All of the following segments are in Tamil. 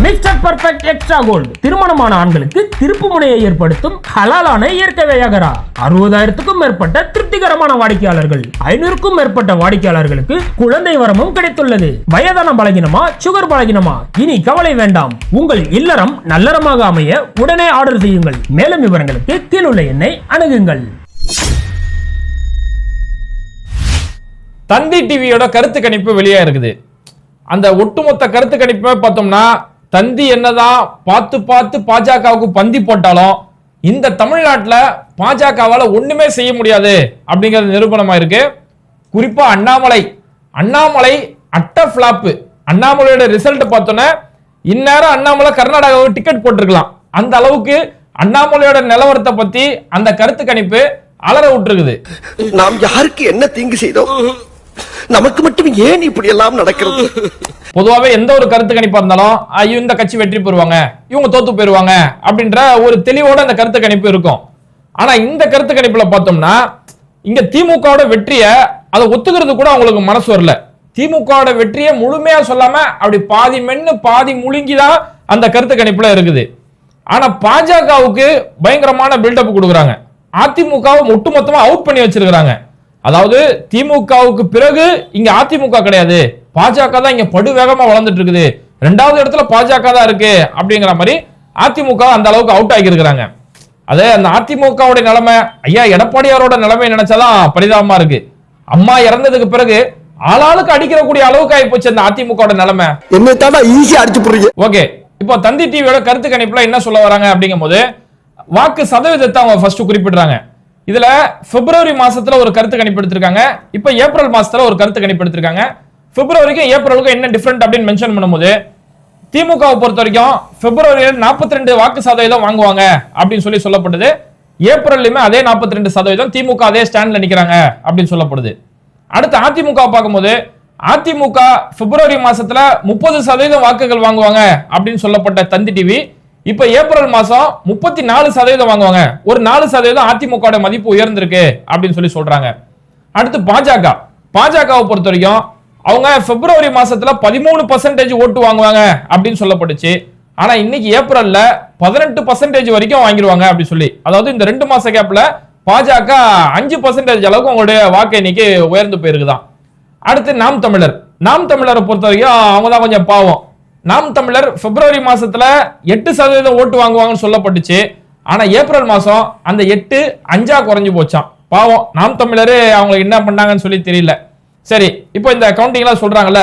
மிஸ்டர் பர்ஃபெக்ட் எக்ஸ்ட்ரா கோல்டு திருமணமான ஆண்களுக்கு திருப்பு முனையை ஏற்படுத்தும் ஹலாலான இயற்கை வியாகரா. அறுபதாயிரத்துக்கும் மேற்பட்ட திருப்திகரமான வாடிக்கையாளர்கள். ஐநூறுக்கும் மேற்பட்ட வாடிக்கையாளர்களுக்கு குழந்தை வரமும் கிடைத்துள்ளது. வயதான பலகினமா சுகர் பலகினமா? இனி கவலை வேண்டாம். உங்கள் இல்லறம் நல்லறமாக அமைய உடனே ஆர்டர் செய்யுங்கள். மேலும் விவரங்களுக்கு கீழுள்ள எண்ணை அணுகுங்கள். தந்தி டிவியோட கருத்து கணிப்பு வெளியாக இருக்குது. அந்த ஒட்டுமொத்த கருத்து கணிப்பை பார்த்தோம்னா தந்தி என்னதான் பார்த்து பார்த்து பாஜகவுக்கு பந்தி போட்டாலும் இந்த தமிழ்நாட்டில் பாஜகவால் ஒன்றுமே செய்ய முடியாது அப்படிங்கிறது நிரூபணமாக இருக்கு. குறிப்பாக அண்ணாமலை. அண்ணாமலை அட்ட ஃபிளாப்பு அண்ணாமலையோட ரிசல்ட் பார்த்தோன்னே இந்நேரம் அண்ணாமலை கர்நாடகாவுக்கு டிக்கெட் போட்டிருக்கலாம். அந்த அளவுக்கு அண்ணாமலையோட நிலவரத்தை பத்தி அந்த கருத்து கணிப்பு அலற விட்டுருக்குது. நாம் யாருக்கு என்ன தீங்கு செய்தோம்? நமக்கு மட்டும் ஏன் இப்படி எல்லாம் நடக்கிறது? பொதுவாகவே எந்த ஒரு கருத்து கணிப்பா இருந்தாலும் ஐயோ இந்த கட்சி வெற்றி பெறுவாங்க இவங்க தோத்து போயிருவாங்க அப்படின்ற ஒரு தெளிவோட அந்த கருத்து கணிப்பு இருக்கும். ஆனா இந்த கருத்து கணிப்புல பார்த்தோம்னா இங்க திமுகவோட வெற்றிய அதை ஒத்துக்கிறது கூட அவங்களுக்கு மனசு வரல. திமுகவோட வெற்றியை முழுமையா சொல்லாம அப்படி பாதி மென்னு பாதி முழுங்கிதான் அந்த கருத்து கணிப்புல இருக்குது. ஆனா பாஜகவுக்கு பயங்கரமான பில்டப் கொடுக்குறாங்க. அதிமுகவை ஒட்டுமொத்தமா அவுட் பண்ணி வச்சிருக்கிறாங்க. அதாவது திமுகவுக்கு பிறகு இங்க அதிமுக கிடையாது. பாஜக தான் இங்க படு வேகமா வளர்ந்துட்டு இருக்குது. ரெண்டாவது இடத்துல பாஜக தான் இருக்கு அப்படிங்கிற மாதிரி அதிமுக அந்த அளவுக்கு அவுட் ஆகி இருக்கிறாங்க. அதே அந்த அதிமுகவுடைய நிலைமை ஐயா எடப்பாடியாரோட நிலைமை நினைச்சாதான் பரிதாபமா இருக்கு. அம்மா இறந்ததுக்கு பிறகு ஆளாளுக்கு அடிக்கிறக்கூடிய அளவுக்கு ஆகி போச்சு அந்த அதிமுகவோட நிலைமை. என்ன தாண்டா ஈஸியா அடிச்சு போடுறீங்க. ஓகே இப்போ தந்தி டிவியோட கருத்து கணிப்புல என்ன சொல்ல வராங்க அப்படிங்கும்போது வாக்கு சதவீதத்தை அவங்க ஃபர்ஸ்ட் குறிப்பிடுறாங்க. இதுல பிப்ரவரி மாசத்துல ஒரு கருத்து கணிப்பு எடுத்திருக்காங்க இப்போ ஏப்ரல் மாசத்துல ஒரு கருத்து கணிப்பு எடுத்திருக்காங்க பிப்ரவரிக்கும் ஏப்ரலுக்கும் என்ன டிஃபரெண்ட் அப்படின்னு மென்ஷன் பண்ணும்போது திமுகவை பொறுத்த வரைக்கும் பிப்ரவரியில் நாற்பத்தி ரெண்டு வாக்கு சதவீதம் வாங்குவாங்க அப்படின்னு சொல்லி சொல்லப்படுது. ஏப்ரல்லையுமே அதே நாற்பத்தி ரெண்டு சதவீதம் திமுக அதே ஸ்டாண்ட்ல நிக்கிறாங்க அப்படின்னு சொல்லப்படுது. அடுத்து அதிமுக பார்க்கும்போது அதிமுக பிப்ரவரி மாசத்துல முப்பது சதவீதம் வாக்குகள் வாங்குவாங்க அப்படின்னு சொல்லப்பட்ட தந்தி டிவி இப்ப ஏப்ரல் மாசம் முப்பத்தி நாலு சதவீதம் வாங்குவாங்க. ஒரு நாலு சதவீதம் அதிமுக மதிப்பு உயர்ந்திருக்கு அப்படின்னு சொல்லி சொல்றாங்க. அடுத்து பாஜக. பாஜகவை பொறுத்த வரைக்கும் அவங்க பிப்ரவரி மாசத்துல பதிமூணு பர்சன்டேஜ் ஓட்டு வாங்குவாங்க அப்படின்னு சொல்லப்பட்டுச்சு. ஆனா இன்னைக்கு ஏப்ரல்ல பதினெட்டு பர்சன்டேஜ் வரைக்கும் வாங்கிடுவாங்க அப்படி சொல்லி. அதாவது இந்த ரெண்டு மாச கேப்ல பாஜக அஞ்சு பர்சன்டேஜ் அளவுக்கு அவங்களுடைய வாக்கு எண்ணிக்கை உயர்ந்து போயிருக்குதான். அடுத்து நாம் தமிழர். நாம் தமிழரை பொறுத்த வரைக்கும் அவங்க தான் கொஞ்சம் பாவம். நாம் தமிழர் பிப்ரவரி மாசத்துல எட்டு சதவீதம் ஓட்டு வாங்குவாங்கன்னு சொல்லப்பட்டுச்சு. ஆனா ஏப்ரல் மாசம் அந்த எட்டு அஞ்சா குறைஞ்சு போச்சாம். பாவம் நாம் தமிழர் அவங்களுக்கு என்ன பண்ணாங்கன்னு சொல்லி தெரியல. சரி இப்போ இந்த கவுண்டிங்லாம் சொல்றாங்கல்ல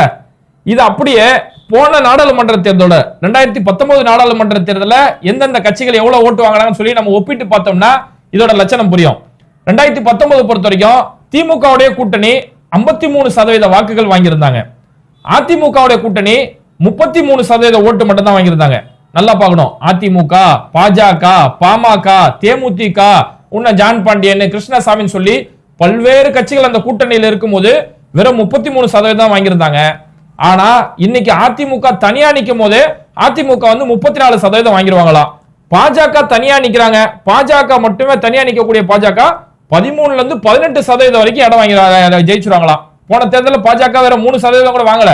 இது அப்படியே போன நாடாளுமன்ற தேர்தலோட ரெண்டாயிரத்தி பத்தொன்பது நாடாளுமன்ற தேர்தலில் எந்தெந்த கட்சிகள் எவ்வளவு ஓட்டு வாங்கினாங்கன்னு சொல்லி நம்ம ஒப்பிட்டு பார்த்தோம்னா இதோட லட்சணம் புரியும். ரெண்டாயிரத்தி பத்தொன்பது பொறுத்த வரைக்கும் திமுகவுடைய கூட்டணி ஐம்பத்தி மூணு சதவீத வாக்குகள் வாங்கியிருந்தாங்க. அதிமுகவுடைய கூட்டணி முப்பத்தி மூணு சதவீத ஓட்டு மட்டும் தான் வாங்கியிருந்தாங்க. நல்லா பார்க்கணும். அதிமுக பாஜக பாமக தேமுதிக உன்ன ஜான் பாண்டியன் கிருஷ்ணசாமின்னு சொல்லி பல்வேறு கட்சிகள் அந்த கூட்டணியில் இருக்கும்போது வெறும் முப்பத்தி மூணு சதவீதம் தான் வாங்கியிருந்தாங்க. ஆனா இன்னைக்கு அதிமுக தனியா நிற்கும் போது அதிமுக வந்து முப்பத்தி நாலு சதவீதம் வாங்கிடுவாங்களாம் பாஜக தனியா நிக்கிறாங்க. பாஜக மட்டுமே தனியா நிக்கக்கூடிய பாஜக பதிமூணுல இருந்து பதினெட்டு சதவீதம் வரைக்கும் இடம் வாங்கி ஜெயிச்சுருவாங்களாம். போன தேர்தலில் பாஜக வேற மூணு சதவீதம் கூட வாங்கல.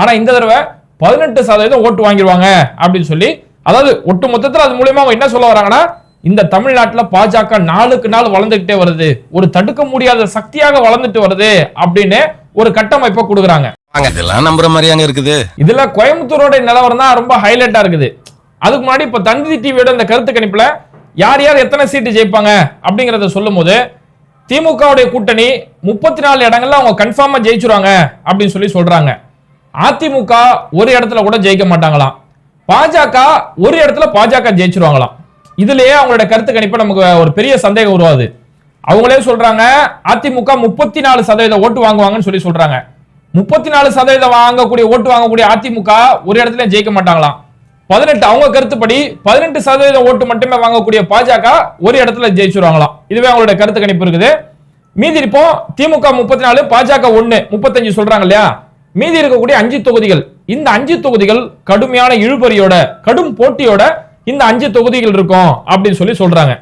ஆனா இந்த தடவை பதினெட்டு சதவீதம் ஓட்டு வாங்கிடுவாங்க அப்படின்னு சொல்லி அதாவது ஒட்டு மொத்தத்தில் அது மூலியமா அவங்க என்ன சொல்ல வராங்கன்னா இந்த தமிழ்நாட்டுல பாஜக நாளுக்கு நாள் வளர்ந்துகிட்டே வருது. ஒரு தடுக்க முடியாத சக்தியாக வளர்ந்துட்டு வருது அப்படின்னு ஒரு கட்டமைப்பை கொடுக்குறாங்க. இதெல்லாம் நம்புற மாதிரியாங்க இருக்குது. இதுல கோயம்புத்தூரோட நிலவரம் தான் ரொம்ப ஹைலைட்டா இருக்குது. அதுக்கு முன்னாடி இப்ப தந்தி டிவியோட இந்த கருத்து கணிப்புல யார் யார் எத்தனை சீட்டு ஜெயிப்பாங்க அப்படிங்கறத சொல்லும்போது திமுகவுடைய கூட்டணி முப்பத்தி நாலு இடங்கள்ல அவங்க கன்ஃபார்மா ஜெயிச்சிருவாங்க அப்படின்னு சொல்லி சொல்றாங்க. அதிமுக ஒரு இடத்துல கூட ஜெயிக்க மாட்டாங்களாம். பாஜக ஒரு இடத்துல பாஜக ஜெயிச்சிருவாங்களாம். இதுலயே அவங்களோட கருத்து கணிப்பு நமக்கு ஒரு பெரிய சந்தேகம் உருவாது அவங்களே சொல்றாங்க அதிமுக முப்பத்தி நாலு சதவீத ஓட்டு வாங்குவாங்கன்னு சொல்லி சொல்றாங்க. முப்பத்தி நாலு சதவீதம் வாங்கக்கூடிய ஓட்டு வாங்கக்கூடிய அதிமுக ஒரு இடத்துல ஜெயிக்க மாட்டாங்களாம். பதினெட்டு அவங்க கருத்துப்படி பதினெட்டு சதவீதம் ஓட்டு மட்டுமே வாங்கக்கூடிய பாஜக ஒரு இடத்துல ஜெயிச்சிருவாங்களாம். இதுவே அவங்களோட கருத்து கணிப்பு இருக்குது. மீதி இப்போ திமுக முப்பத்தி நாலு பாஜக ஒன்னு முப்பத்தஞ்சு சொல்றாங்க இல்லையா? மீதி இருக்கக்கூடிய அஞ்சு தொகுதிகள். இந்த அஞ்சு தொகுதிகள் கடுமையான இழுபறியோட கடும் போட்டியோட இந்த அஞ்சு தொகுதிகள் இருக்கும் அப்படின்னு சொல்லி சொல்றாங்க.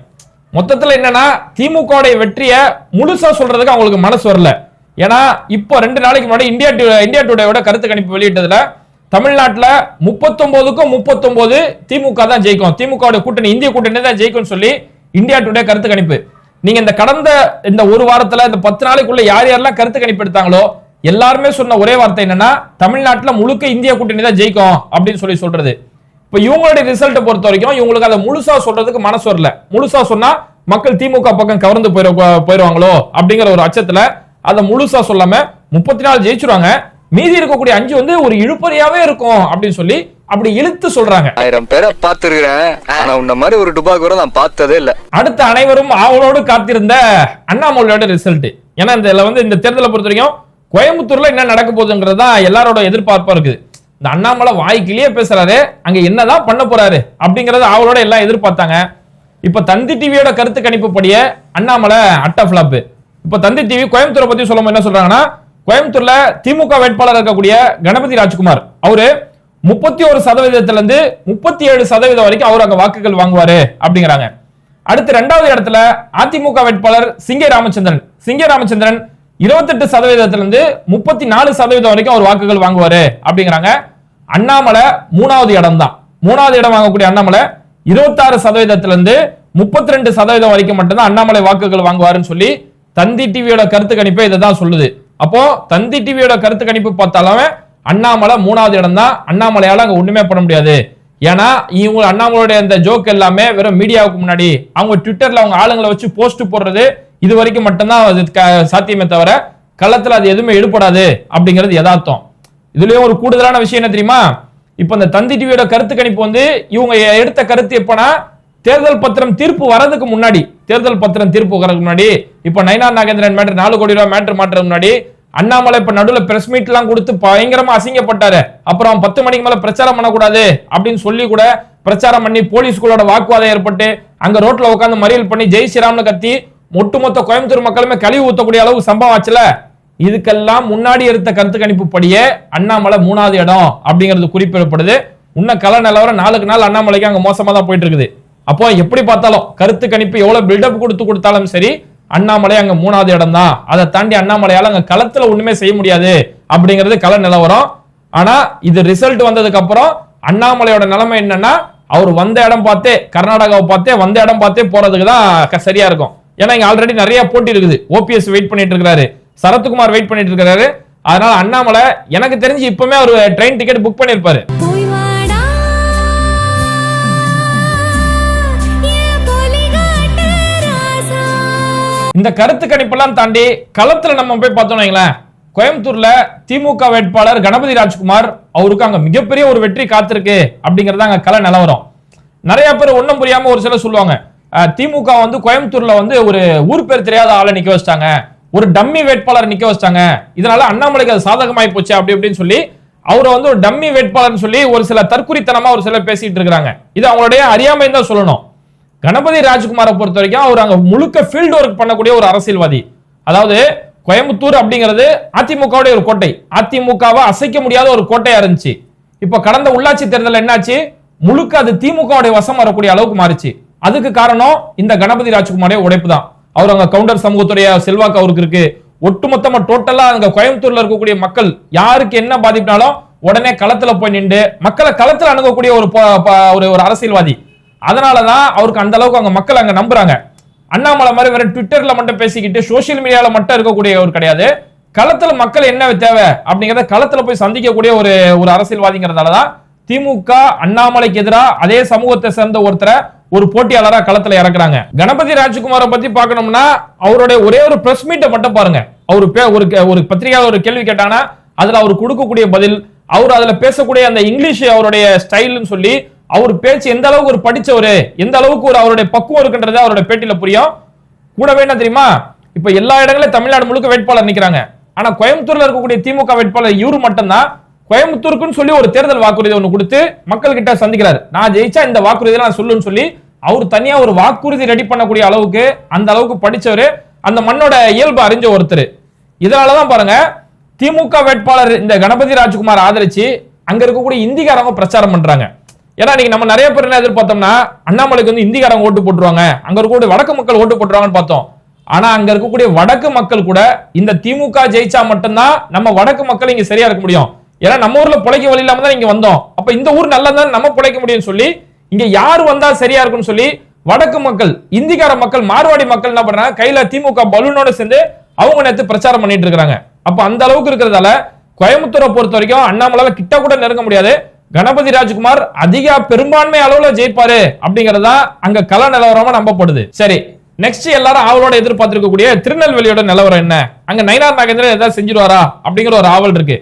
மொத்தத்துல என்னன்னா திமுக வெற்றியை முழுசா சொல்றதுக்கு அவங்களுக்கு மனசு வரல. ஏன்னா இப்போ ரெண்டு நாளைக்கு முன்னாடி இந்தியா டு- இந்தியா டுடேவோட கருத்து கணிப்பு வெளியிட்டதுல தமிழ்நாட்டில் முப்பத்தொன்பதுக்கும் முப்பத்தொன்பது திமுக தான் ஜெயிக்கும். திமுக கூட்டணி இந்திய கூட்டணி தான் ஜெயிக்கும் சொல்லி இந்தியா டுடே கருத்து கணிப்பு. நீங்க இந்த கடந்த இந்த ஒரு வாரத்துல இந்த பத்து நாளைக்குள்ள யார் யாரெல்லாம் கருத்து கணிப்பு எடுத்தாங்களோ எல்லாருமே சொன்ன ஒரே வார்த்தை என்னன்னா தமிழ்நாட்டுல முழுக்க இந்திய கூட்டணி தான் ஜெயிக்கும் அப்படின்னு சொல்லி சொல்றது. இப்ப இவங்களுடைய ரிசல்ட்டை பொறுத்த வரைக்கும் இவங்களுக்கு அதை முழுசா சொல்றதுக்கு மனசு வரல. முழுசா சொன்னா மக்கள் திமுக பக்கம் கவர்ந்து போயிரு போயிருவாங்களோ அப்படிங்கிற ஒரு அச்சத்துல அதை முழுசா சொல்லாம முப்பத்தி நாலு ஜெயிச்சிருவாங்க. மீதி இருக்கக்கூடிய அஞ்சு வந்து ஒரு இழுப்பறியாவே இருக்கும் அப்படின்னு சொல்லி அப்படி இழுத்து சொல்றாங்க. ஆயிரம் பேரை பார்த்திருக்கிறேன். ஆனா உன்ன மாதிரி ஒரு டுபா கூட நான் பார்த்ததே இல்ல. அடுத்த அனைவரும் ஆவலோடு காத்திருந்த அண்ணாமலையோட ரிசல்ட் ஏன்னா இந்த வந்து இந்த தேர்தலை பொறுத்த வரைக்கும் கோயம்புத்தூர்ல என்ன நடக்க போகுதுங்கிறது தான் எல்லாரோட எதிர்பார்ப்பா இருக்குது. இந்த அண்ணாமலை வாய்க்கிலேயே பேசுறாரு அங்க என்னதான் பண்ண போறாரு அப்படிங்கறத அவளோட எல்லாம் எதிர்பார்த்தாங்க. இப்ப தந்தி டிவியோட கருத்து கணிப்பு படிய அண்ணாமலை அட்டா ஃபிளாப் இப்ப தந்தி டிவி கோயம்புத்தூரை பத்தி சொல்லும் என்ன சொல்றாங்கன்னா கோயம்புத்தூர்ல திமுக வேட்பாளர் இருக்கக்கூடிய கணபதி ராஜ்குமார். அவரு முப்பத்தி ஒரு சதவீதத்துல இருந்து முப்பத்தி ஏழு சதவீதம் வரைக்கும் அவர் அங்க வாக்குகள் வாங்குவாரு அப்படிங்கிறாங்க. அடுத்து ரெண்டாவது இடத்துல அதிமுக வேட்பாளர் சிங்கை ராமச்சந்திரன். சிங்கை ராமச்சந்திரன் இருபத்தெட்டு சதவீதத்திலிருந்து முப்பத்தி நாலு சதவீதம் வரைக்கும் அவர் வாக்குகள் வாங்குவாரு அப்படிங்கிறாங்க. அண்ணாமலை மூணாவது இடம் தான் மூணாவது இடம் வாங்கக்கூடிய அண்ணாமலை இருபத்தாறு சதவீதத்துல இருந்து முப்பத்தி ரெண்டு சதவீதம் வரைக்கும் மட்டும்தான் அண்ணாமலை வாக்குகள் வாங்குவாருன்னு சொல்லி தந்தி டிவியோட கருத்து கணிப்பே இதை தான் சொல்லுது. அப்போ தந்தி டிவியோட கருத்து கணிப்பு பார்த்தாலும் அண்ணாமலை மூணாவது இடம் தான் அண்ணாமலையால அங்க ஒண்ணுமே பண்ண முடியாது. ஏன்னா இவங்க அண்ணாமலையோட இந்த ஜோக் எல்லாமே வெறும் மீடியாவுக்கு முன்னாடி அவங்க ட்விட்டர்ல அவங்க ஆளுங்களை வச்சு போஸ்ட் போடுறது இது வரைக்கும் மட்டும்தான் அது க- சாத்தியமே தவிர களத்துல அது எதுவுமே எடுபடாது அப்படிங்கிறது யதார்த்தம். இதுலயும் ஒரு கூடுதலான விஷயம் என்ன தெரியுமா? இப்ப இந்த தந்தி டிவியோட கருத்து கணிப்பு வந்து இவங்க எடுத்த கருத்து எப்பனா தேர்தல் பத்திரம் தீர்ப்பு வரதுக்கு முன்னாடி தேர்தல் பத்திரம் தீர்ப்பு வரதுக்கு முன்னாடி இப்ப நயனார் நாகேந்திரன் மேட்டர் நாலு கோடி ரூபாய் மேட்டர் மாட்டுறதுக்கு முன்னாடி அண்ணாமலை இப்ப நடுவில் பிரஸ் மீட் எல்லாம் கொடுத்து பயங்கரமா அசிங்கப்பட்டாரு. அப்புறம் பத்து மணிக்கு மேல பிரச்சாரம் பண்ணக்கூடாது அப்படின்னு சொல்லி கூட பிரச்சாரம் பண்ணி போலீஸ்களோட வாக்குவாதம் ஏற்பட்டு அங்க ரோட்ல உட்காந்து மறியல் பண்ணி ஜெய் ஸ்ரீராம்னு கத்தி ஒட்டுமொத்த கோயம்புத்தூர் மக்களுமே கழிவு ஊத்தக்கூடிய அளவுக்கு சம்பவம் ஆச்சுல? இதுக்கெல்லாம் முன்னாடி எடுத்த கருத்து கணிப்பு படியே அண்ணாமலை மூணாவது இடம் அப்படிங்கிறது குறிப்பிடப்படுது. இன்னும் கல நிலவரம் நாளுக்கு நாள் அண்ணாமலைக்கு அங்க மோசமா தான் போயிட்டு இருக்குது அப்போ எப்படி பார்த்தாலும் கருத்து கணிப்பு எவ்வளவு பில்டப் கொடுத்து கொடுத்தாலும் சரி அண்ணாமலை அங்க மூணாவது இடம் தான். அதை தாண்டி அண்ணாமலையால அங்க களத்துல ஒண்ணுமே செய்ய முடியாது அப்படிங்கிறது கல நிலவரம். ஆனா இது ரிசல்ட் வந்ததுக்கு அப்புறம் அண்ணாமலையோட நிலைமை என்னன்னா அவர் வந்த இடம் பார்த்தே கர்நாடகாவை பார்த்தே வந்த இடம் பார்த்தே போறதுக்கு தான் சரியா இருக்கும். ஏன்னா இங்க ஆல்ரெடி நிறைய போட்டி இருக்குது. ஓபிஎஸ் வெயிட் பண்ணிட்டு இருக்காரு சரத்குமார் வெயிட் பண்ணிட்டு இருக்காரு அதனால அண்ணாமலை எனக்கு தெரிஞ்சு இப்பவுமே ஒரு ட்ரெயின் டிக்கெட் புக் பண்ணிருப்பாரு. இந்த கருத்து கணிப்பெல்லாம் தாண்டி களத்துல நம்ம போய் பார்த்தோம் வைங்களேன். கோயம்புத்தூர்ல திமுக வேட்பாளர் கணபதி ராஜ்குமார் அவருக்கு அங்க மிகப்பெரிய ஒரு வெற்றி காத்திருக்கு அப்படிங்கறது அங்க கள நிலவரம். நிறைய பேர் ஒண்ணும் புரியாம ஒரு சிலர் சொல்லுவாங்க. திமுக வந்து கோயம்புத்தூர்ல வந்து ஒரு ஊர் பேர் தெரியாத ஆளை நிக்க வச்சிட்டாங்க. ஒரு டம்மி வேட்பாளர் நிக்க வச்சிட்டாங்க. இதனால அண்ணாமலைக்கு அது சாதகமாயி போச்சு அப்படி இப்படின்னு சொல்லி அவரை வந்து ஒரு டம்மி வேட்பாளர்னு சொல்லி ஒரு சில தற்குறித்தனமா ஒரு சிலர் பேசிட்டு இருக்கிறாங்க. இது அவங்களுடைய அறியாமை தான் சொல்லணும். கணபதி ராஜ்குமாரை பொறுத்த வரைக்கும் அவர் அங்க முழுக்க ஃபீல்டு ஒர்க் பண்ணக்கூடிய ஒரு அரசியல்வாதி. அதாவது கோயம்புத்தூர் அப்படிங்கிறது அதிமுகவுடைய ஒரு கோட்டை. அதிமுகவை அசைக்க முடியாத ஒரு கோட்டையா இருந்துச்சு. இப்ப கடந்த உள்ளாட்சி தேர்தல் என்னாச்சு? முழுக்க அது திமுகவுடைய வசம் வரக்கூடிய அளவுக்கு மாறிச்சு. அதுக்கு காரணம் இந்த கணபதி ராஜ்குமாரே உடைப்பு தான் அவர் அங்க கவுண்டர் சமூகத்துடைய செல்வாக்கு அவருக்கு இருக்கு. ஒட்டுமொத்தமா டோட்டலா அங்க கோயம்புத்தூர்ல இருக்கக்கூடிய மக்கள் யாருக்கு என்ன பாதிப்புனாலும் உடனே களத்துல போய் நின்று மக்களை களத்துல அணுகக்கூடிய ஒரு ப- ப- ஒரு ஒரு அரசியல்வாதி. அதனாலதான் அவருக்கு அந்த அளவுக்கு அங்க மக்கள் அங்க நம்புறாங்க. அண்ணாமலை மாதிரி வெறும் ட்விட்டர்ல மட்டும் பேசிக்கிட்டு சோஷியல் மீடியால மட்டும் இருக்கக்கூடிய ஒரு கிடையாது. களத்துல மக்கள் என்ன தேவை அப்படிங்கறத களத்துல போய் சந்திக்கக்கூடிய ஒரு ஒரு அரசியல்வாதிங்கிறதாலதான் திமுக அண்ணாமலைக்கு எதிராக அதே சமூகத்தை சேர்ந்த ஒருத்தரை ஒரு போட்டியாளரா களத்துல இறக்குறாங்க கணபதி ராஜ்குமாரை பத்தி பார்க்கணும்னா அவருடைய ஒரே ஒரு பிரஸ் மீட்டை மட்டும் பாருங்க. அவர் பே- ஒரு ஒரு பத்திரிகையாளர் ஒரு கேள்வி கேட்டாங்கன்னா அதுல அவர் கொடுக்கக்கூடிய பதில் அவர் அதுல பேசக்கூடிய அந்த இங்கிலீஷ் அவருடைய ஸ்டைல்னு சொல்லி அவர் பேச்சு எந்த அளவுக்கு ஒரு படிச்சவரு எந்த அளவுக்கு ஒரு அவருடைய பக்குவம் இருக்குன்றது அவருடைய பேட்டியில புரியும். கூடவே என்ன தெரியுமா? இப்ப எல்லா இடங்களிலும் தமிழ்நாடு முழுக்க வேட்பாளர் நிக்கிறாங்க. ஆனா கோயம்புத்தூர்ல இருக்கக்கூடிய திமுக வேட்பாளர் இவரு மட்டும்தான். கோயம்புத்தூருக்குன்னு சொல்லி ஒரு தேர்தல் வாக்குறுதி ஒன்று கொடுத்து மக்கள் கிட்ட சந்திக்கிறாரு. நான் ஜெயிச்சா இந்த வாக்குறுதியெல்லாம் நான் சொல்லுன்னு சொல்லி அவர் தனியா ஒரு வாக்குறுதி ரெடி பண்ணக்கூடிய அளவுக்கு அந்த அளவுக்கு படிச்சவர் அந்த மண்ணோட இயல்பு அறிஞ்ச ஒருத்தர். இதனாலதான் பாருங்க திமுக வேட்பாளர் இந்த கணபதி ராஜ்குமார் ஆதரிச்சு அங்க இருக்கக்கூடிய இந்திக்காரங்க பிரச்சாரம் பண்றாங்க. ஏன்னா இன்னைக்கு நம்ம நிறைய பேர் என்ன எதிர்பார்த்தோம்னா அண்ணாமலைக்கு வந்து இந்திக்காரங்க ஓட்டு போட்டுருவாங்க. அங்க இருக்கக்கூடிய வடக்கு மக்கள் ஓட்டு போட்டுருவாங்கன்னு பார்த்தோம். ஆனா அங்க இருக்கக்கூடிய வடக்கு மக்கள் கூட இந்த திமுக ஜெயிச்சா மட்டும்தான் நம்ம வடக்கு மக்கள் இங்க சரியா இருக்க முடியும். ஏன்னா நம்ம ஊர்ல பிழைக்க வழி இல்லாம தான் இங்க வந்தோம். அப்ப இந்த ஊர் நல்லா தான் நம்ம பிழைக்க முடியும்னு சொல்லி இங்க யார் வந்தா சரியா இருக்கும்னு சொல்லி வடக்கு மக்கள் இந்திக்கார மக்கள் மார்வாடி மக்கள் என்ன பண்றாங்க? கையில திமுக பலூனோட சேர்ந்து அவங்க நேற்று பிரச்சாரம் பண்ணிட்டு இருக்காங்க அப்ப அந்த அளவுக்கு இருக்கிறதால கோயம்புத்தூரை பொறுத்த வரைக்கும் அண்ணாமலால கிட்ட கூட நெருங்க முடியாது. கணபதி ராஜ்குமார் அதிக பெரும்பான்மை அளவுல ஜெயிப்பாரு அப்படிங்கறதா அங்க கல நிலவரமா நம்பப்படுது. சரி நெக்ஸ்ட் எல்லாரும் ஆவலோட எதிர்பார்த்திருக்கக்கூடிய திருநெல்வேலியோட நிலவரம் என்ன? அங்க நயனார் நாகேந்திரன் ஏதாவது செஞ்சிருவாரா? அப்படிங்கிற ஒரு ஆவல் இருக்கு.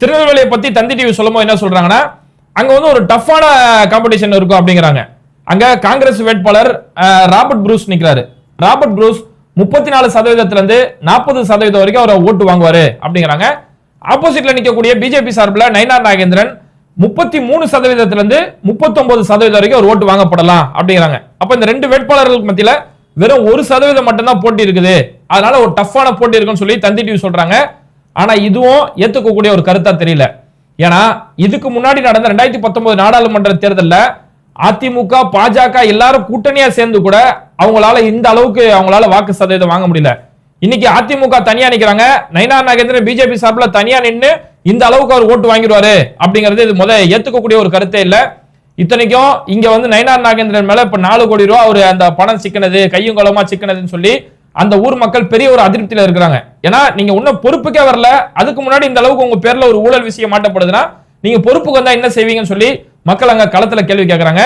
திருநெல்வேலியை பத்தி தந்தி டிவி சொல்லும்போது என்ன சொல்றாங்கன்னா அங்க வந்து ஒரு டஃப்பான காம்படிஷன் இருக்கும் அப்படிங்கிறாங்க. அங்க காங்கிரஸ் வேட்பாளர் ராபர்ட் ப்ரூஸ் நிக்கிறாரு. ராபர்ட் ப்ரூஸ் முப்பத்தி நாலு சதவீதத்துல இருந்து நாற்பது சதவீதம் வரைக்கும் அவர் ஓட்டு வாங்குவாரு அப்படிங்கிறாங்க. ஆப்போசிட்ல நிக்கக்கூடிய பிஜேபி சார்பில் நயனார் நாகேந்திரன் முப்பத்தி மூணு சதவீதத்துல இருந்து முப்பத்தொன்பது சதவீதம் வரைக்கும் ஒரு ஓட்டு வாங்கப்படலாம் அப்படிங்கிறாங்க. அப்ப இந்த ரெண்டு வேட்பாளர்களுக்கு மத்தியில வெறும் ஒரு சதவீதம் மட்டும்தான் போட்டி இருக்குது. அதனால ஒரு டஃப்பான போட்டி இருக்குன்னு சொல்லி தந்தி டிவி சொல்றாங்க. ஆனா இதுவும் ஏத்துக்கக்கூடிய ஒரு கருத்தா தெரியல. ஏன்னா இதுக்கு முன்னாடி நடந்த ரெண்டாயிரத்தி பத்தொன்பது நாடாளுமன்ற தேர்தலில் அதிமுக பாஜக எல்லாரும் கூட்டணியா சேர்ந்து கூட அவங்களால இந்த அளவுக்கு அவங்களால வாக்கு சதவீதம் வாங்க முடியல. இன்னைக்கு அதிமுக தனியா நிக்கிறாங்க. நயனார் நாகேந்திரன் பிஜேபி சார்பில் தனியா நின்று இந்த அளவுக்கு அவர் ஓட்டு வாங்கிடுவாரு அப்படிங்கிறது இது முத ஏத்துக்கக்கூடிய ஒரு கருத்தே இல்ல. இத்தனைக்கும் இங்க வந்து நயனார் நாகேந்திரன் மேல இப்ப நாலு கோடி ரூபா அவர் அந்த பணம் சிக்கனது கையும் குளமா சிக்கினதுன்னு சொல்லி அந்த ஊர் மக்கள் பெரிய ஒரு அதிருப்தியில இருக்கிறாங்க. ஏன்னா நீங்க இன்னும் பொறுப்புக்கே வரல. அதுக்கு முன்னாடி இந்த அளவுக்கு உங்க பேர்ல ஒரு ஊழல் விஷயம் மாட்டப்படுதுன்னா நீங்க பொறுப்புக்கு வந்தா என்ன செய்வீங்கன்னு சொல்லி மக்கள் அங்க களத்துல கேள்வி கேட்கறாங்க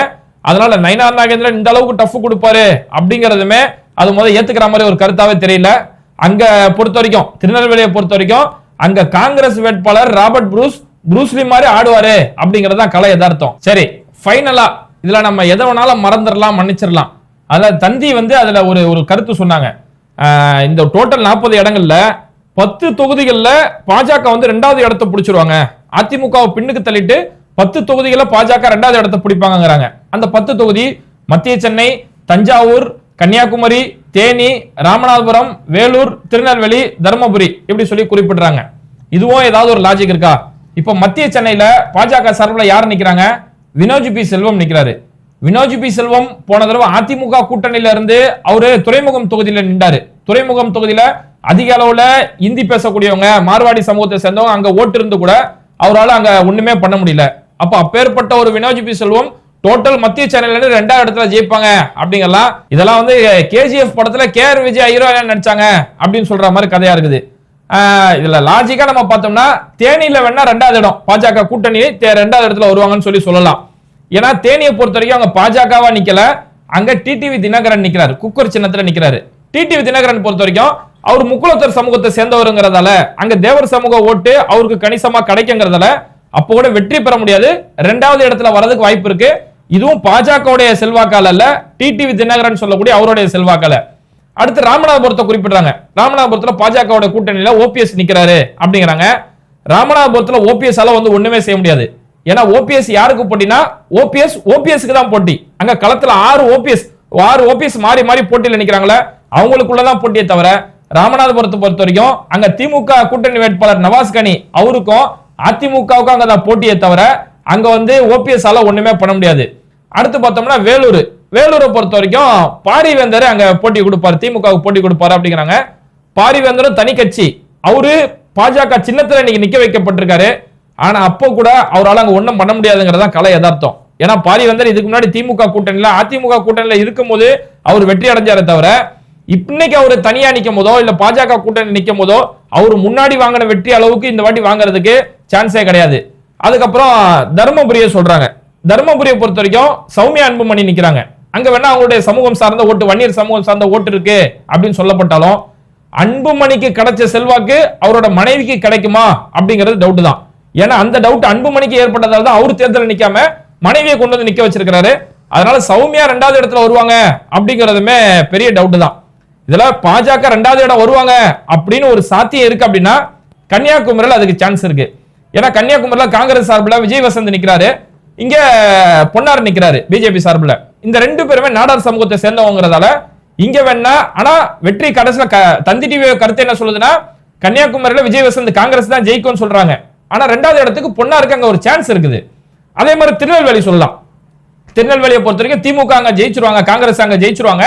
அதனால நயனார் நாகேந்திரன் இந்த அளவுக்கு டஃப் கொடுப்பாரு அப்படிங்கறதுமே அது முதல் ஏத்துக்கிற மாதிரி ஒரு கருத்தாவே தெரியல. அங்க பொறுத்த வரைக்கும் திருநெல்வேலியை பொறுத்த வரைக்கும் அங்க காங்கிரஸ் வேட்பாளர் ராபர்ட் ப்ரூஸ் ப்ரூஸ்லி மாதிரி ஆடுவாரு அப்படிங்கறது தான் கலை எதார்த்தம் சரி ஃபைனலா இதுல நம்ம எதை வேணாலும் மறந்துடலாம் மன்னிச்சிடலாம். அதுல தந்தி வந்து அதுல ஒரு ஒரு கருத்து சொன்னாங்க. இந்த டோட்டல் நாற்பது இடங்கள்ல பத்து தொகுதிகளில் பாஜக வந்து ரெண்டாவது இடத்தை பிடிச்சிருவாங்க. அதிமுகவை பின்னுக்கு தள்ளிட்டு பத்து தொகுதிகளில் பாஜக ரெண்டாவது இடத்தை பிடிப்பாங்கங்கிறாங்க. அந்த பத்து தொகுதி மத்திய சென்னை தஞ்சாவூர் கன்னியாகுமரி தேனி ராமநாதபுரம் வேலூர் திருநெல்வேலி தருமபுரி இப்படி சொல்லி குறிப்பிடுறாங்க. இதுவும் ஏதாவது ஒரு லாஜிக் இருக்கா? இப்போ மத்திய சென்னையில் பாஜக சார்பில் யார் நிற்கிறாங்க வினோஜ் பி செல்வம் நிற்கிறாரு வினோஜ் பி செல்வம் போன தடவை அதிமுக கூட்டணியில இருந்து அவரு துறைமுகம் தொகுதியில நின்றாரு. துறைமுகம் தொகுதியில அதிக அளவுல இந்தி பேசக்கூடியவங்க மார்வாடி சமூகத்தை சேர்ந்தவங்க அங்க ஓட்டு இருந்து கூட அவரால் அங்க ஒண்ணுமே பண்ண முடியல. அப்ப அப்பேற்பட்ட ஒரு வினோஜ் பி செல்வம் டோட்டல் மத்திய சேனல்ல இருந்து ரெண்டாவது இடத்துல ஜெயிப்பாங்க அப்படிங்கலாம் இதெல்லாம் வந்து கேஜிஎஃப் படத்துல கே ஆர் விஜய் ஹீரோ நடிச்சாங்க அப்படின்னு சொல்ற மாதிரி கதையா இருக்குது. இதுல லாஜிக்கா நம்ம பார்த்தோம்னா தேனியில வேணா ரெண்டாவது இடம். பாஜக கூட்டணி தே- ரெண்டாவது இடத்துல வருவாங்கன்னு சொல்லி சொல்லலாம். ஏன்னா தேனியை பொறுத்த வரைக்கும் அவங்க பாஜகவா நிக்கல. அங்க டிடிவி தினகரன் நிக்கிறாரு. குக்கர் சின்னத்துல நிக்கிறாரு. டிடிவி தினகரன் பொறுத்த வரைக்கும் அவர் முக்குளத்தர் சமூகத்தை சேர்ந்தவருங்கிறதால அங்க தேவர் சமூக ஓட்டு அவருக்கு கணிசமா கிடைக்குங்கிறதால அப்போ கூட வெற்றி பெற முடியாது. ரெண்டாவது இடத்துல வரதுக்கு வாய்ப்பு இருக்கு. இதுவும் பாஜகவுடைய செல்வாக்கால அல்ல டிடிவி தினகரன் சொல்லக்கூடிய அவருடைய செல்வாக்கால. அடுத்து ராமநாதபுரத்தை குறிப்பிடுறாங்க. ராமநாதபுரத்துல பாஜகவோட கூட்டணியில ஓபிஎஸ் நிக்கிறாரு அப்படிங்கிறாங்க. ராமநாதபுரத்துல ஓபிஎஸ் வந்து ஒண்ணுமே செய்ய முடியாது. ஏன்னா ஓபிஎஸ் யாருக்கு போட்டினா ஓபிஎஸ் ஓபிஎஸ்க்கு தான் போட்டி. அங்க களத்துல ஆறு ஓபிஎஸ் ஆறு ஓபிஎஸ் மாறி மாறி போட்டியில் நிக்கிறாங்களே அவங்களுக்குள்ளதான் போட்டியே தவிர ராமநாதபுரத்தை பொறுத்த வரைக்கும் அங்க திமுக கூட்டணி வேட்பாளர் நவாஸ் கனி அவருக்கும் அதிமுகவுக்கும் அங்க தான் போட்டியே தவிர அங்க வந்து ஓபிஎஸ் ஆல ஒண்ணுமே பண்ண முடியாது. அடுத்து பார்த்தோம்னா வேலூர். வேலூரை பொறுத்த வரைக்கும் பாரிவேந்தர் அங்க போட்டி கொடுப்பாரு திமுகவுக்கு போட்டி கொடுப்பாரு அப்படிங்கிறாங்க. பாரிவேந்தரும் தனி கட்சி. அவரு பாஜக சின்னத்துல இன்னைக்கு நிக்க வைக்கப்பட்டிருக்காரு. ஆனா அப்போ கூட அவரால் அங்க ஒன்றும் பண்ண முடியாதுங்கிறதா கலை யதார்த்தம். ஏன்னா பாரிவேந்தர் இதுக்கு முன்னாடி திமுக கூட்டணியில அதிமுக கூட்டணியில இருக்கும்போது அவர் வெற்றி அடைஞ்சாரே தவிர இன்னைக்கு அவர் தனியா நிற்கும் போதோ இல்ல பாஜக கூட்டணி நிற்கும் போதோ அவர் முன்னாடி வாங்கின வெற்றி அளவுக்கு இந்த வாட்டி வாங்குறதுக்கு சான்ஸே கிடையாது. அதுக்கப்புறம் தருமபுரியை சொல்றாங்க. தர்மபுரியை பொறுத்த வரைக்கும் சௌமியா அன்புமணி நிற்கிறாங்க அங்க வேணா அவங்களுடைய சமூகம் சார்ந்த ஓட்டு வன்னியர் சமூகம் சார்ந்த ஓட்டு இருக்கு அப்படின்னு சொல்லப்பட்டாலும் அன்புமணிக்கு கிடைச்ச செல்வாக்கு அவரோட மனைவிக்கு கிடைக்குமா அப்படிங்கிறது டவுட் தான். ஏன்னா அந்த டவுட் அன்புமணிக்கு ஏற்பட்டதால் தான் அவர் தேர்தலில் நிக்காம மனைவியை கொண்டு வந்து நிக்க வச்சிருக்கிறாரு. அதனால சௌமியா ரெண்டாவது இடத்துல வருவாங்க அப்படிங்கிறதுமே பெரிய டவுட் தான். இதுல பாஜக ரெண்டாவது இடம் வருவாங்க அப்படின்னு ஒரு சாத்தியம் இருக்கு அப்படின்னா கன்னியாகுமரியில் அதுக்கு சான்ஸ் இருக்கு. ஏன்னா கன்னியாகுமரியில் காங்கிரஸ் சார்பில் விஜய் வசந்த் நிக்கிறாரு. இங்க பொன்னார் நிக்கிறாரு பிஜேபி சார்பில். இந்த ரெண்டு பேருமே நாடார் சமூகத்தை சேர்ந்தவங்கிறதால இங்க வேணா ஆனா வெற்றி கடைசியில் க- தந்தி டிவி கருத்து என்ன சொல்லுதுன்னா கன்னியாகுமரியில் விஜய் வசந்த் காங்கிரஸ் தான் ஜெயிக்கும்னு சொல்றாங்க. ஆனா ரெண்டாவது இடத்துக்கு பொன்னாருக்கு அங்க ஒரு சான்ஸ் இருக்குது. அதே மாதிரி திருநெல்வேலி சொல்லலாம். திருநெல்வேலியை பொறுத்த வரைக்கும் திமுக அங்க ஜெயிச்சிருவாங்க காங்கிரஸ் அங்க ஜெயிச்சிருவாங்க.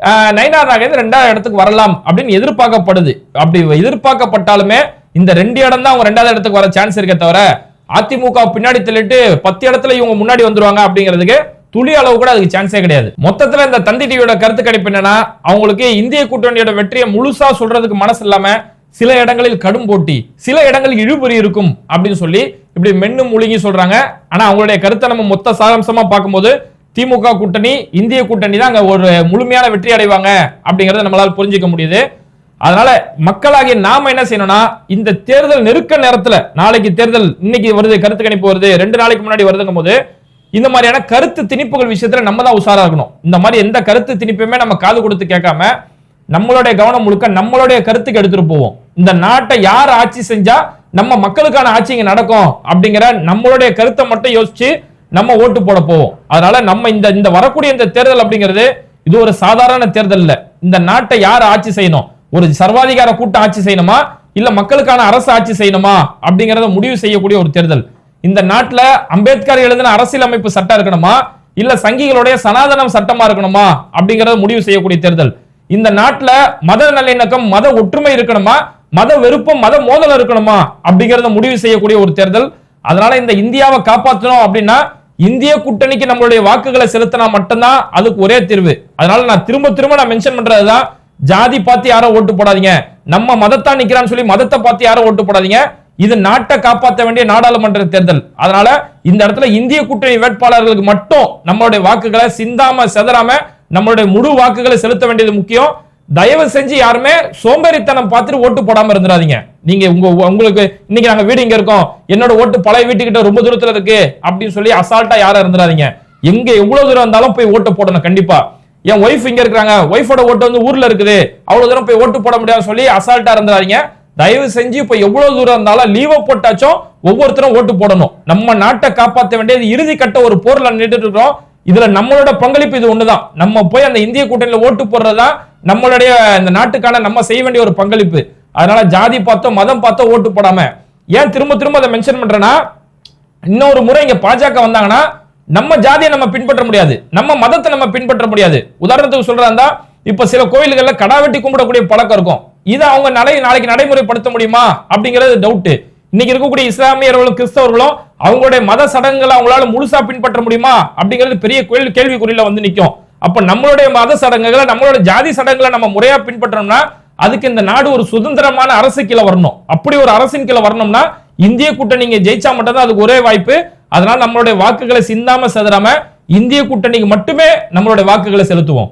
நயனார் நயினார் நாகேந்திரன் ரெண்டாவது இடத்துக்கு வரலாம் அப்படின்னு எதிர்பார்க்கப்படுது. அப்படி எதிர்பார்க்கப்பட்டாலுமே இந்த ரெண்டு இடம் தான் அவங்க ரெண்டாவது இடத்துக்கு வர சான்ஸ் இருக்கே தவிர அதிமுக பின்னாடி தள்ளிட்டு பத்து இடத்துல இவங்க முன்னாடி வந்துருவாங்க அப்படிங்கிறதுக்கு துளி அளவு கூட அதுக்கு சான்ஸே கிடையாது. மொத்தத்துல இந்த தந்தி டிவியோட கருத்து கணிப்பு என்னன்னா அவங்களுக்கு இந்திய கூட்டணியோட வெற்றியை முழுசா சொல்றதுக்கு மனசு இல்லாம சில இடங்களில் கடும் போட்டி சில இடங்களில் இழுபறி இருக்கும் அப்படின்னு சொல்லி இப்படி மென்னு முழுங்கி சொல்றாங்க. ஆனா அவங்களுடைய கருத்தை நம்ம மொத்த சாராம்சமா பார்க்கும்போது திமுக கூட்டணி இந்திய கூட்டணி தான் அங்க ஒரு முழுமையான வெற்றி அடைவாங்க அப்படிங்கறத நம்மளால புரிஞ்சுக்க முடியுது. அதனால மக்களாகிய நாம என்ன செய்யணும்னா இந்த தேர்தல் நெருக்க நேரத்துல நாளைக்கு தேர்தல் இன்னைக்கு வருது கருத்து கணிப்பு வருது ரெண்டு நாளைக்கு முன்னாடி வருதுங்கும் போது இந்த மாதிரியான கருத்து திணிப்புகள் விஷயத்துல நம்ம தான் உஷாரா இருக்கணும். இந்த மாதிரி எந்த கருத்து திணிப்புமே நம்ம காது கொடுத்து கேட்காம நம்மளுடைய கவனம் முழுக்க நம்மளுடைய கருத்துக்கு எடுத்துட்டு போவோம். இந்த நாட்டை யார் ஆட்சி செஞ்சா நம்ம மக்களுக்கான ஆட்சி இங்க நடக்கும் அப்படிங்கிற நம்மளுடைய கருத்தை மட்டும் யோசிச்சு நம்ம ஓட்டு போட போவோம். அதனால நம்ம இந்த இந்த வரக்கூடிய இந்த தேர்தல் அப்படிங்கிறது இது ஒரு சாதாரண தேர்தல் இல்ல. இந்த நாட்டை யார் ஆட்சி செய்யணும்? ஒரு சர்வாதிகார கூட்டம் ஆட்சி செய்யணுமா? இல்ல மக்களுக்கான அரசு ஆட்சி செய்யணுமா? அப்படிங்கறத முடிவு செய்யக்கூடிய ஒரு தேர்தல். இந்த நாட்டுல அம்பேத்கர் எழுதின அரசியலமைப்பு சட்டம் இருக்கணுமா? இல்ல சங்கிகளுடைய சனாதனம் சட்டமா இருக்கணுமா? அப்படிங்கறத முடிவு செய்யக்கூடிய தேர்தல். இந்த நாட்டுல மத நல்லிணக்கம் மத ஒற்றுமை இருக்கணுமா? மத வெறுப்பும் மத மோதல் இருக்கணுமா? அப்படிங்கறத முடிவு செய்யக்கூடிய ஒரு தேர்தல். அதனால இந்த இந்தியாவை காப்பாற்றணும் அப்படின்னா இந்திய கூட்டணிக்கு நம்மளுடைய வாக்குகளை செலுத்தினா மட்டும்தான் அதுக்கு ஒரே தீர்வு. அதனால நான் திரும்ப திரும்ப நான் மென்ஷன் பண்றதுதான் ஜாதி பார்த்து யாரும் ஓட்டு போடாதீங்க. நம்ம மதத்தான் நிக்கிறான்னு சொல்லி மதத்தை பார்த்து யாரும் ஓட்டு போடாதீங்க. இது நாட்டை காப்பாற்ற வேண்டிய நாடாளுமன்ற தேர்தல். அதனால இந்த இடத்துல இந்திய கூட்டணி வேட்பாளர்களுக்கு மட்டும் நம்மளுடைய வாக்குகளை சிந்தாம செதறாம நம்மளுடைய முழு வாக்குகளை செலுத்த வேண்டியது முக்கியம். தயவு செஞ்சு யாருமே சோம்பேறித்தனம் பார்த்துட்டு ஓட்டு போடாம இருந்துடாதீங்க. நீங்க உங்க உங்களுக்கு இன்னைக்கு நாங்க வீடு இங்க இருக்கோம். என்னோட ஓட்டு பழைய வீட்டுக்கிட்ட ரொம்ப தூரத்துல இருக்கு அப்படின்னு சொல்லி அசால்ட்டா யாரும் இருந்துடாதீங்க. எங்க எவ்வளவு தூரம் இருந்தாலும் போய் ஓட்டு போடணும் கண்டிப்பா. என் ஒய்ஃப் இங்க இருக்கிறாங்க. ஒய்ஃபோட ஓட்டு வந்து ஊர்ல இருக்குது. அவ்வளவு தூரம் போய் ஓட்டு போட முடியாதுன்னு சொல்லி அசால்ட்டா இருந்துடாதீங்க. தயவு செஞ்சு இப்ப எவ்வளவு தூரம் இருந்தாலும் லீவை போட்டாச்சும் ஒவ்வொருத்தரும் ஓட்டு போடணும். நம்ம நாட்டை காப்பாற்ற வேண்டியது இறுதி கட்ட ஒரு போர்ல நின்றுட்டு இருக்கிறோம். இதுல நம்மளோட பங்களிப்பு இது ஒண்ணுதான். நம்ம போய் அந்த இந்திய கூட்டணியில ஓட்டு போடுறதா நம்மளுடைய இந்த நாட்டுக்கான நம்ம செய்ய வேண்டிய ஒரு பங்களிப்பு. அதனால ஜாதி பார்த்தோ மதம் பார்த்தோ ஓட்டு போடாம. ஏன் திரும்ப திரும்ப அதை மென்ஷன் பண்றேன்னா இன்னொரு முறை இங்க பாஜக வந்தாங்கன்னா நம்ம ஜாதியை நம்ம பின்பற்ற முடியாது. நம்ம மதத்தை நம்ம பின்பற்ற முடியாது. உதாரணத்துக்கு சொல்றதா இப்ப சில கோயில்கள்ல கடா வெட்டி கும்பிடக்கூடிய பழக்கம் இருக்கும். இதை அவங்க நடை நாளைக்கு நடைமுறைப்படுத்த முடியுமா? அப்படிங்கிறது டவுட்டு இன்னைக்கு இருக்கக்கூடிய இஸ்லாமியர்களும் கிறிஸ்தவர்களும் அவங்களுடைய மத சடங்குகளை அவங்களால முழுசா பின்பற்ற முடியுமா? அப்படிங்கிறது பெரிய கேள்வி கேள்விக்குறியில வந்து நிற்கும் அப்ப நம்மளுடைய மத சடங்குகளை நம்மளோட ஜாதி சடங்குகளை நம்ம முறையா பின்பற்றோம்னா அதுக்கு இந்த நாடு ஒரு சுதந்திரமான அரசு கீழே வரணும். அப்படி ஒரு அரசின் கீழே வரணும்னா இந்திய கூட்டணிங்க ஜெயிச்சா மட்டும்தான் அதுக்கு ஒரே வாய்ப்பு. அதனால நம்மளுடைய வாக்குகளை சிந்தாம செதறாம இந்திய கூட்டணிக்கு மட்டுமே நம்மளுடைய வாக்குகளை செலுத்துவோம்.